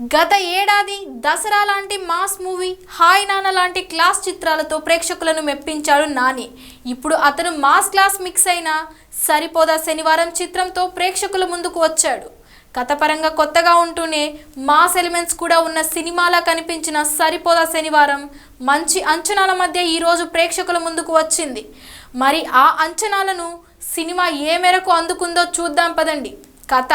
గత ఏడాది దసరా లాంటి మాస్ మూవీ హాయ్ నాన్న లాంటి క్లాస్ చిత్రాలతో ప్రేక్షకులను మెప్పించాడు నాని. ఇప్పుడు అతను మాస్ క్లాస్ మిక్స్ అయిన సరిపోదా శనివారం చిత్రంతో ప్రేక్షకుల ముందుకు వచ్చాడు. కథపరంగా కొత్తగా ఉంటూనే మాస్ ఎలిమెంట్స్ కూడా ఉన్న సినిమాలా కనిపించిన సరిపోదా శనివారం మంచి అంచనాల మధ్య ఈరోజు ప్రేక్షకుల ముందుకు వచ్చింది. మరి ఆ అంచనాలను సినిమా ఏ మేరకు అందుకుందో చూద్దాం పదండి. కథ.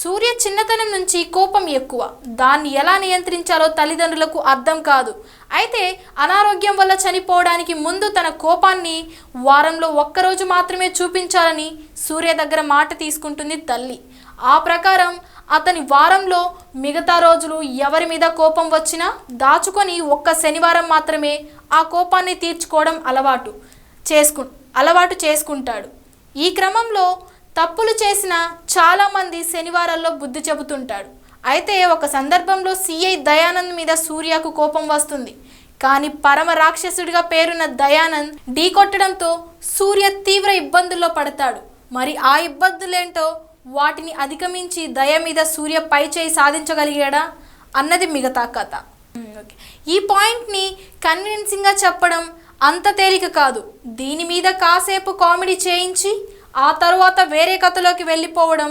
సూర్య చిన్నతనం నుంచి కోపం ఎక్కువ. దాన్ని ఎలా నియంత్రించాలో తల్లిదండ్రులకు అర్థం కాదు. అయితే అనారోగ్యం వల్ల చనిపోవడానికి ముందు తన కోపాన్ని వారంలో ఒక్కరోజు మాత్రమే చూపించాలని సూర్య దగ్గర మాట తీసుకుంటుంది తల్లి. ఆ ప్రకారం అతని వారంలో మిగతా రోజులు ఎవరి మీద కోపం వచ్చినా దాచుకొని ఒక్క శనివారం మాత్రమే ఆ కోపాన్ని తీర్చుకోవడం అలవాటు చేసుకు అలవాటు చేసుకుంటాడు. ఈ క్రమంలో తప్పులు చేసిన చాలామంది శనివారాల్లో బుద్ధి చెబుతుంటాడు. అయితే ఒక సందర్భంలో సిఐ దయానంద్ మీద సూర్యకు కోపం వస్తుంది. కానీ పరమ రాక్షసుడిగా పేరున్న దయానంద్ ఢీకొట్టడంతో సూర్య తీవ్ర ఇబ్బందుల్లో పడతాడు. మరి ఆ ఇబ్బందులేంటో వాటిని అధిగమించి దయ మీద సూర్య పై చేయి సాధించగలిగాడా? అన్నది మిగతా కథ. ఓకే. ఈ పాయింట్ని కన్విన్సింగ్గా చెప్పడం అంత తేలిక కాదు. దీని మీద కాసేపు కామెడీ చేయించి ఆ తర్వాత వేరే కథలోకి వెళ్ళిపోవడం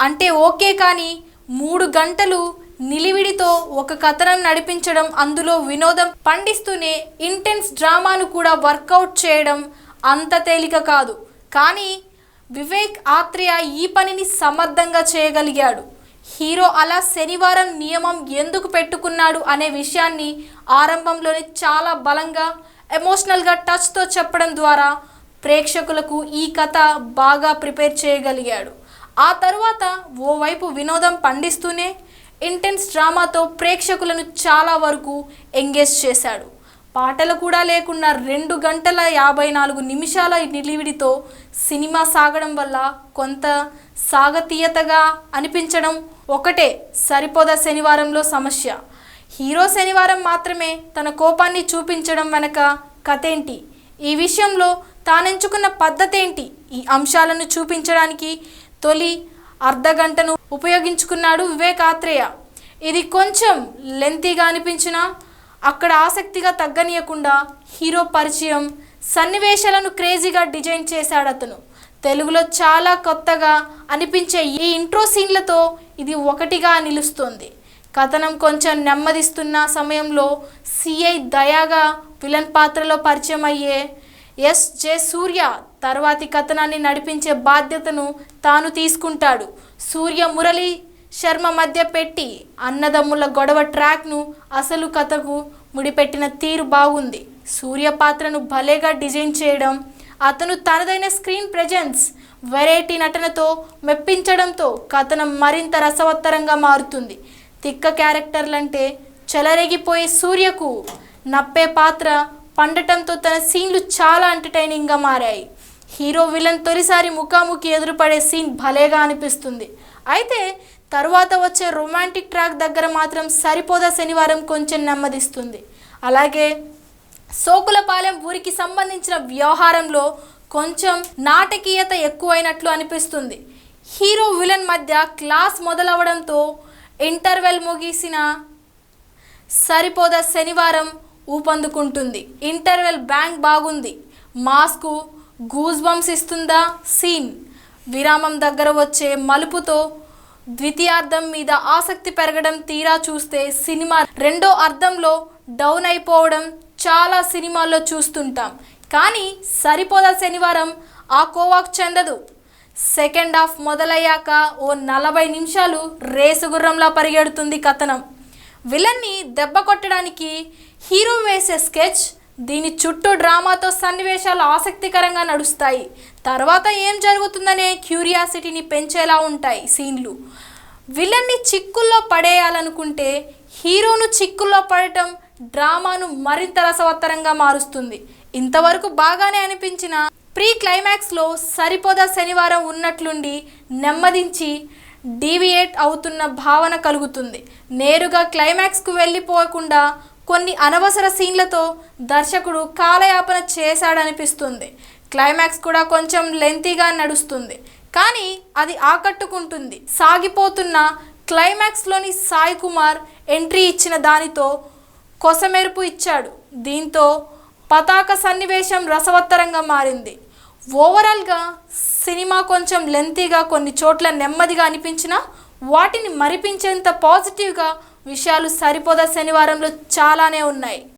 అంటే ఓకే కానీ మూడు గంటలు నిలివిడితో ఒక కథనం నడిపించడం అందులో వినోదం పండిస్తూనే ఇంటెన్స్ డ్రామాను కూడా వర్కౌట్ చేయడం అంత తేలిక కాదు. కానీ వివేక్ ఆత్రేయ ఈ పనిని సమర్థంగా చేయగలిగాడు. హీరో అలా శనివారం నియమం ఎందుకు పెట్టుకున్నాడు అనే విషయాన్ని ఆరంభంలోనే చాలా బలంగా ఎమోషనల్గా టచ్తో చెప్పడం ద్వారా ప్రేక్షకులకు ఈ కథ బాగా ప్రిపేర్ చేయగలిగాడు. ఆ తర్వాత ఓవైపు వినోదం పండిస్తూనే ఇంటెన్స్ డ్రామాతో ప్రేక్షకులను చాలా వరకు ఎంగేజ్ చేశాడు. పాటలు కూడా లేకుండా రెండు గంటల యాభై నాలుగు నిమిషాల నిలివిడితో సినిమా సాగడం వల్ల కొంత సాగతీయతగా అనిపించడం ఒకటే సరిపోదా శనివారంలో సమస్య. హీరో శనివారం మాత్రమే తన కోపాన్ని చూపించడం వెనక కథేంటి? ఈ విషయంలో తానెంచుకున్న పద్ధతి ఏంటి ఈ అంశాలను చూపించడానికి తొలి అర్ధగంటను ఉపయోగించుకున్నాడు వివేక్ ఆత్రేయ ఇది కొంచెం లెంతీగా అనిపించినా అక్కడ ఆసక్తిగా తగ్గనీయకుండా హీరో పరిచయం సన్నివేశాలను క్రేజీగా డిజైన్ చేశాడు అతను. తెలుగులో చాలా కొత్తగా అనిపించే ఈ ఇంట్రో సీన్లతో ఇది ఒకటిగా నిలుస్తుంది. కథనం కొంచెం నెమ్మదిస్తున్న సమయంలో సిఐ దయాగా విలన్ పాత్రలో పరిచయం అయ్యే ఎస్ జే సూర్య తర్వాతి కథనాన్ని నడిపించే బాధ్యతను తాను తీసుకుంటాడు. సూర్య మురళి శర్మ మధ్య పెట్టి అన్నదమ్ముల గొడవ ట్రాక్ను అసలు కథకు ముడిపెట్టిన తీరు బాగుంది. సూర్య పాత్రను భలేగా డిజైన్ చేయడం అతను తనదైన స్క్రీన్ ప్రెజెన్స్ వెరైటీ నటనతో మెప్పించడంతో కథనం మరింత రసవత్తరంగా మారుతుంది. తిక్క క్యారెక్టర్లంటే చెలరేగిపోయే సూర్యకు నప్పే పాత్ర పండటంతో తన సీన్లు చాలా ఎంటర్టైనింగ్గా మారాయి. హీరో విలన్ తొలిసారి ముఖాముఖి ఎదురుపడే సీన్ భలేగా అనిపిస్తుంది. అయితే తరువాత వచ్చే రొమాంటిక్ ట్రాక్ దగ్గర మాత్రం సరిపోదా శనివారం కొంచెం నెమ్మదిస్తుంది. అలాగే సోకులపాలెం ఊరికి సంబంధించిన వ్యవహారంలో కొంచెం నాటకీయత ఎక్కువైనట్లు అనిపిస్తుంది. హీరో విలన్ మధ్య క్లాస్ మొదలవడంతో ఇంటర్వెల్ ముగిసిన సరిపోదా శనివారం ఊపందుకుంటుంది. ఇంటర్వెల్ బ్యాంక్ బాగుంది. మాస్కు గూజ్ బంప్స్ ఇస్తుందా? సీన్. విరామం దగ్గర వచ్చే మలుపుతో ద్వితీయార్థం మీద ఆసక్తి పెరగడం తీరా చూస్తే సినిమా రెండో అర్థంలో డౌన్ అయిపోవడం చాలా సినిమాల్లో చూస్తుంటాం. కానీ సరిపోదా శనివారం? ఆ కోవాకు చెందదు. సెకండ్ హాఫ్ మొదలయ్యాక ఓ నలభై నిమిషాలు రేసుగుర్రంలా పరిగెడుతుంది కథనం. విలన్ని దెబ్బ కొట్టడానికి హీరో వేసే స్కెచ్ దీని చుట్టూ డ్రామాతో సన్నివేశాలు ఆసక్తికరంగా నడుస్తాయి. తర్వాత ఏం జరుగుతుందనే క్యూరియాసిటీని పెంచేలా ఉంటాయి సీన్లు. విలన్ని చిక్కుల్లో పడేయాలనుకుంటే హీరోను చిక్కుల్లో పడటం డ్రామాను మరింత రసవత్తరంగా మారుస్తుంది. ఇంతవరకు బాగానే అనిపించిన ప్రీ క్లైమాక్స్లో సరిపోదా శనివారం ఉన్నట్లుండి నెమ్మదించి డీవియేట్ అవుతున్న భావన కలుగుతుంది. నేరుగా క్లైమాక్స్కు వెళ్ళిపోకుండా కొన్ని అనవసర సీన్లతో దర్శకుడు కాలయాపన చేశాడనిపిస్తుంది. క్లైమాక్స్ కూడా కొంచెం లెంతీగా నడుస్తుంది. కానీ అది ఆకట్టుకుంటుంది. సాగిపోతున్న క్లైమాక్స్లోని సాయి కుమార్ ఎంట్రీ ఇచ్చిన దానితో కొసమెరుపు ఇచ్చాడు. దీంతో పతాక సన్నివేశం రసవత్తరంగా మారింది. ఓవరాల్గా సినిమా కొంచెం లెంతీగా కొన్ని చోట్ల నెమ్మదిగా అనిపించినా వాటిని మరిపించేంత పాజిటివ్గా విషయాలు సరిపోదా శనివారంలో చాలానే ఉన్నాయి.